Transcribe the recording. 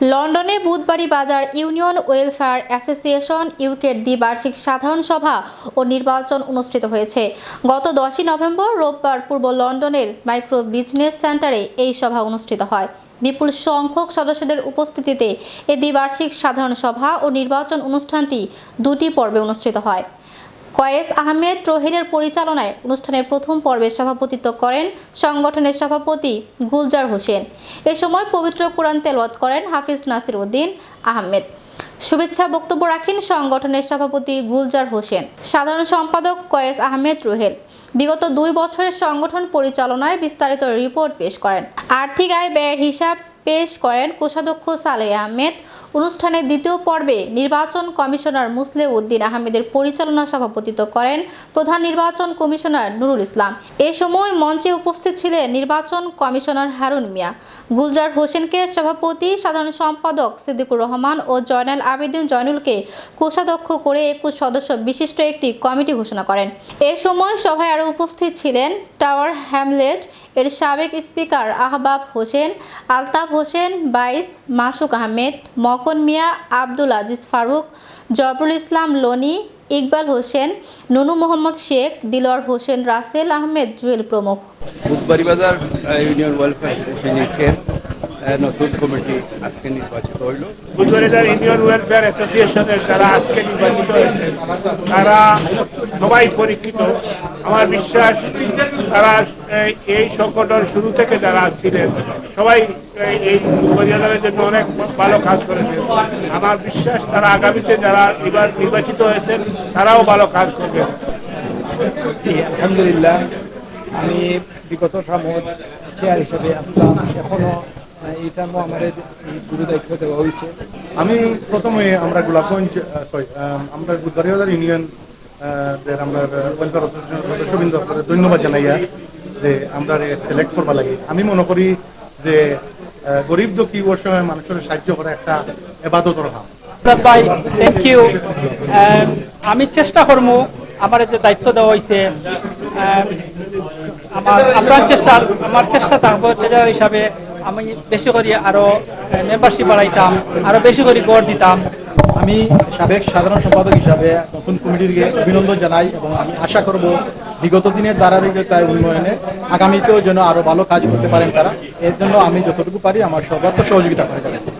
লন্ডনে বুধবারী বাজার union welfare association ইউকের দ্বিবার্ষিক সাধারণ সভা ও নির্বাচন অনুষ্ঠিত হয়েছে। গত দশই নভেম্বর রোববার পূর্ব লন্ডনের মাইক্রো বিজনেস সেন্টারে এই সভা অনুষ্ঠিত হয়। বিপুল সংখ্যক সদস্যদের উপস্থিতিতে এই দ্বিবার্ষিক সাধারণ সভা ও নির্বাচন অনুষ্ঠানটি দুটি পর্বে অনুষ্ঠিত হয়। কয়েস আহমেদ রোহেলের পরিচালনায় অনুষ্ঠানের প্রথম পর্বে সভাপতিত্ব করেন সংগঠনের সভাপতি গুলজার হোসেন। এ সময় পবিত্র কোরআন তেলওয়াত করেন হাফিজ নাসির উদ্দিন আহমেদ। শুভেচ্ছা বক্তব্য রাখেন সংগঠনের সভাপতি গুলজার হোসেন। সাধারণ সম্পাদক কয়েস আহমেদ রোহেল। বিগত দুই বছরের সংগঠন পরিচালনায় বিস্তারিত রিপোর্ট পেশ করেন। আর্থিক আয় ব্যয়ের হিসাব পেশ করেন কোষাধ্যক্ষ সালেহ আহমেদ অনুষ্ঠানের দ্বিতীয় পর্বে নির্বাচন কমিশনার মুসলে উদ্দিন আহমেদের পরিচালনা সভাপতিত্ব করেন প্রধান নির্বাচন কমিশনার নুরুল ইসলাম। এ সময় মঞ্চে উপস্থিত ছিলেন নির্বাচন কমিশনার হারুন মিয়া, গুলজার হোসেনকে সভাপতি, সাধারণ সম্পাদক সিদ্দিকুর রহমান ও জয়নাল আবেদিন জয়নুলকে কোষাধ্যক্ষ করে একুশ সদস্য বিশিষ্ট একটি কমিটি ঘোষণা করেন। এ সময় সভায় আরও উপস্থিত ছিলেন টাওয়ার হ্যামলেট এর সাবেক স্পিকার আহবাব হোসেন, আলতাফ হোসেন, বাইস, মাসুক আহমেদ মকন মিয়া আব্দুল আজিজ ফারুক জবরুল ইসলাম লনি ইকবাল হোসেন নুনু মোহাম্মদ শেখ দিলওয়ার হোসেন রাসেল আহমেদ জুয়েল প্রমুখ। বুধবাড়ি বাজার ইউনিয়ন ওয়েলফেয়ার অ্যাসোসিয়েশনের নতুন কমিটি আজকে নির্বাচিত হইল। বুধবারিদার ইন্ডিয়ান ওয়েলফেয়ার অ্যাসোসিয়েশনের যারা আজকে নির্বাচিত হয়েছে। তারা সবাই পরীক্ষিত। আমার বিশ্বাস তারা এই- এই সংগঠন শুরু থেকে যারা ছিলেন সবাই এই- জন্য অনেক ভালো কাজ করেছেন আমার বিশ্বাস, তারা আগামীতে যারা এবার নির্বাচিত হয়েছেন, তারাও ভালো কাজ করবেন জি, আলহামদুলিল্লাহ। আমি বিগত সময় চেয়ার হিসেবে আসলাম। এখনও এটা গুরু দায়িত্ব দেওয়া হয়েছে। আমি প্রথমে আমরা গোলাপগঞ্জ সরি আমরা বুধবাড়ি ইউনিয়ন আমরা সদস্যবৃন্দ ধন্যবাদ জানাইয়া যে আমরা সিলেক্ট করবা লাগে। আমি মনে করি যে গরিব দুঃখী ওর সময় মানুষের সাহায্য করা একটা এবাদত রহা ভাই থ্যাংক ইউ আমি চেষ্টা করব আমার যে দায়িত্ব দেওয়া হয়েছে আমার আপনার চেষ্টা আমার চেষ্টা থাকব ট্রেজার হিসাবে আমি বেশি করে আরও মেম্বারশিপ বাড়াইতাম আরও বেশি করে গড় দিতাম। আমি সাবেক সাধারণ সম্পাদক হিসাবে নতুন কমিটিকে অভিনন্দন জানাই এবং আমি আশা করব বিগত দিনের ধারাবাহিকতায় উন্নয়নে আগামীতেও যেন আরও ভালো কাজ করতে পারেন তারা, এর জন্য আমি যতটুকু পারি আমার সর্বাত্মক সহযোগিতা করে যাবেন